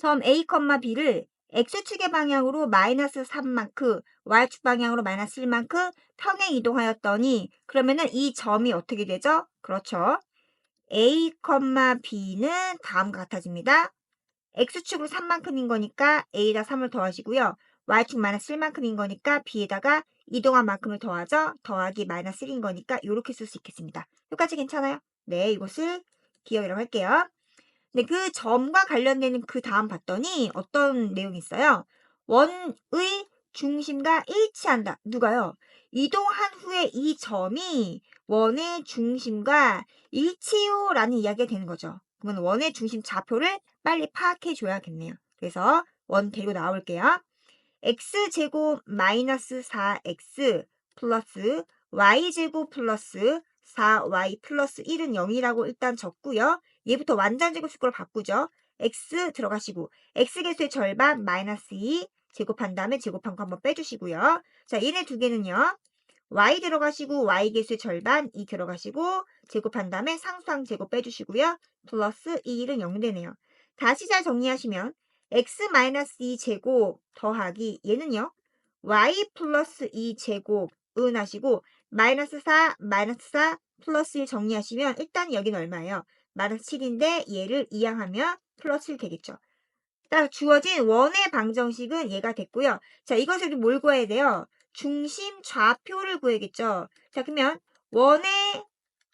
점 A, B를 X축의 방향으로 마이너스 3만큼, Y축 방향으로 마이너스 1만큼 평행 이동하였더니 그러면은 이 점이 어떻게 되죠? 그렇죠. A, B는 다음과 같아집니다. X축으로 3만큼인 거니까 A에다 3을 더하시고요. Y축 마이너스 1만큼인 거니까 B에다가 이동한 만큼을 더하죠. 더하기 마이너스 1인 거니까 이렇게 쓸 수 있겠습니다. 여기까지 괜찮아요? 네, 이것을 기억이라고 할게요. 네, 그 점과 관련되는 그 다음 봤더니 어떤 내용이 있어요? 원의 중심과 일치한다. 누가요? 이동한 후에 이 점이 원의 중심과 일치요라는 이야기가 되는 거죠. 그러면 원의 중심 좌표를 빨리 파악해 줘야겠네요. 그래서 원 대로 나올게요. x제곱 마이너스 4x 플러스 y제곱 플러스 4y 플러스 1은 0이라고 일단 적고요. 얘부터 완전제곱 수식으로 바꾸죠. x 들어가시고 x 개수의 절반 마이너스 2 제곱한 다음에 제곱한 거 한번 빼주시고요. 자 얘네 두 개는요. y 들어가시고 y 개수의 절반 2 들어가시고 제곱한 다음에 상수항 제곱 빼주시고요. 플러스 2는 0 되네요. 다시 잘 정리하시면 x 마이너스 2 제곱 더하기 얘는요. y 플러스 2 제곱 은 하시고 마이너스 4 마이너스 4 플러스 1 정리하시면 일단 여기는 얼마예요? 마이너스 7인데 얘를 이항하면 플러스 1 되겠죠. 딱 주어진 원의 방정식은 얘가 됐고요. 자 이것을 뭘 구해야 돼요? 중심 좌표를 구해야겠죠. 자 그러면 원의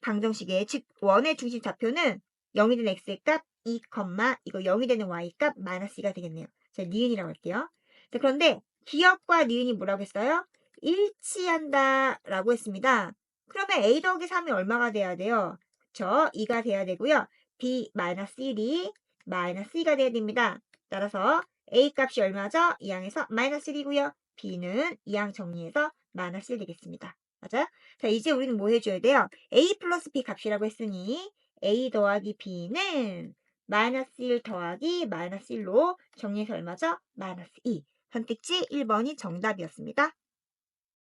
방정식의 즉 원의 중심 좌표는 0이 된 x의 값 2, 이거 0이 되는 y 값 마이너스 2가 되겠네요. 자, 니은이라고 할게요. 자, 그런데 기억과 니은이 뭐라고 했어요? 일치한다 라고 했습니다. 그러면 a 더하기 3이 얼마가 돼야 돼요? 그쵸? 2가 돼야 되고요. b 마이너스 1이 마이너스 2가 돼야 됩니다. 따라서 a 값이 얼마죠? 2항에서 마이너스 1이고요. b는 2항 정리해서 마이너스 1 되겠습니다. 맞아요? 자, 이제 우리는 뭐 해줘야 돼요? a 플러스 b 값이라고 했으니 a 더하기 b는 마이너스 1 더하기 마이너스 1로 정리해서 얼마죠? 마이너스 2. 선택지 1번이 정답이었습니다.